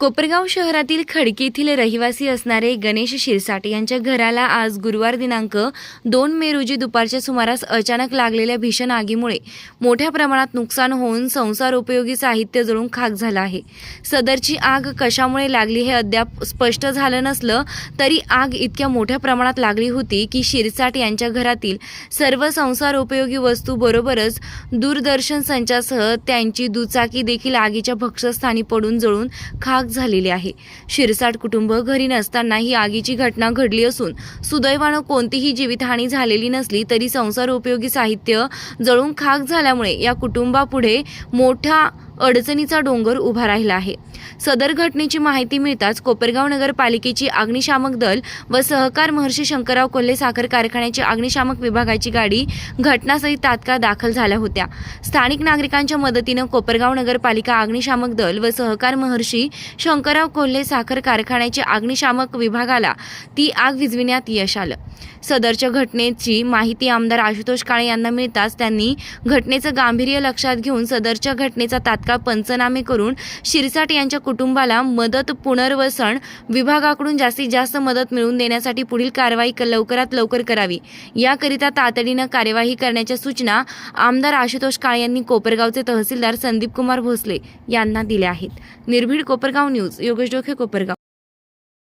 कोपरगाव शहरातील खडकी येथील रहिवासी असणारे गणेश शिरसाट यांच्या घराला आज गुरुवार दिनांक दोन मे रोजी दुपारच्या सुमारास अचानक लागलेल्या भीषण आगीमुळे मोठ्या प्रमाणात नुकसान होऊन संसार उपयोगी साहित्य जळून खाक झालं आहे. सदरची आग कशामुळे लागली हे अद्याप स्पष्ट झालं नसलं तरी आग इतक्या मोठ्या प्रमाणात लागली होती की शिरसाट यांच्या घरातील सर्व संसार उपयोगी वस्तू बरोबरच दूरदर्शन संचासह त्यांची दुचाकी देखील आगीच्या भक्षस्थानी पडून जळून खाक झालेली आहे. शिरसाट कुटुंब घरी नसताना ही आगीची घटना घडली असून सुदैवानं कोणतीही जीवितहानी झालेली नसली तरी संसार उपयोगी साहित्य जळून खाक झाल्यामुळे या कुटुंबापुढे मोठा अडचणीचा डोंगर उभा राहिला आहे. सदर घटनेची माहिती मिळताच कोपरगाव नगरपालिकेची अग्निशामक दल व सहकार महर्षी शंकरराव कोल्हे साखर कारखान्याची अग्निशामक विभागाची गाडी घटनास्थळी तात्काळ दाखल झाल्या होत्या. स्थानिक नागरिकांच्या मदतीनं कोपरगाव नगरपालिका अग्निशामक दल व सहकार महर्षी शंकरराव कोल्हे साखर कारखान्याच्या अग्निशामक विभागाला ती आग विझविण्यात यश आलं. सदरच्या घटनेची माहिती आमदार आशुतोष काळे यांना मिळताच त्यांनी घटनेचं गांभीर्य लक्षात घेऊन सदरच्या घटनेचा तात्काळ पंचनामे करून शिरसाट यांच्या कुटुंबाला मदत पुनर्वसन विभागाकडून जास्तीत जास्त मदत मिळवून देण्यासाठी पुढील कारवाई क- लवकरात लवकर करावी. याकरिता तातडीनं कार्यवाही करण्याच्या सूचना आमदार आशुतोष काळे यांनी कोपरगावचे तहसीलदार संदीप कुमार भोसले यांना दिल्या आहेत. निर्भीड कोपरगाव न्यूज योगेश डोखे कोपरगाव.